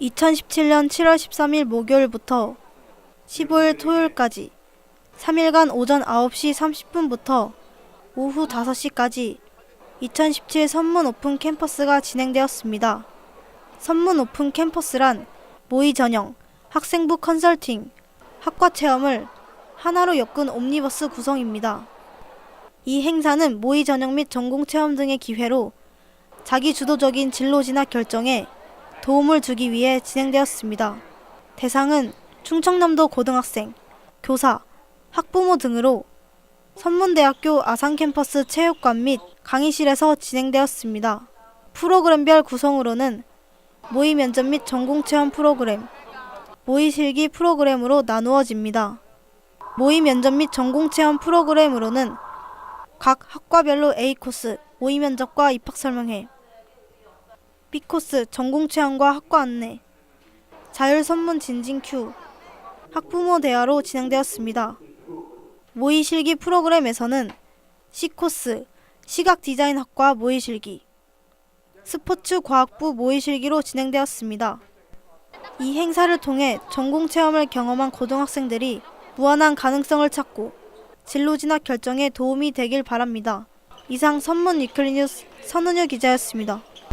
2017년 7월 13일 목요일부터 15일 토요일까지 3일간 오전 9시 30분부터 오후 5시까지 2017 선문 오픈 캠퍼스가 진행되었습니다. 선문 오픈 캠퍼스란 모의 전형, 학생부 컨설팅, 학과 체험을 하나로 엮은 옴니버스 구성입니다. 이 행사는 모의 전형 및 전공 체험 등의 기회로 자기 주도적인 진로 진학 결정에 도움을 주기 위해 진행되었습니다. 대상은 충청남도 고등학생, 교사, 학부모 등으로 선문대학교 아산캠퍼스 체육관 및 강의실에서 진행되었습니다. 프로그램별 구성으로는 모의 면접 및 전공 체험 프로그램, 모의 실기 프로그램으로 나누어집니다. 모의 면접 및 전공 체험 프로그램으로는 각 학과별로 A 코스, 모의 면접과 입학 설명회, B 코스, 전공 체험과 학과 안내, 자율 선문 진진 큐, 학부모 대화로 진행되었습니다. 모의 실기 프로그램에서는 C 코스, 시각 디자인 학과 모의 실기, 스포츠 과학부 모의 실기로 진행되었습니다. 이 행사를 통해 전공 체험을 경험한 고등학생들이 무한한 가능성을 찾고 진로 진학 결정에 도움이 되길 바랍니다. 이상 선문 위클리 뉴스 선은유 기자였습니다.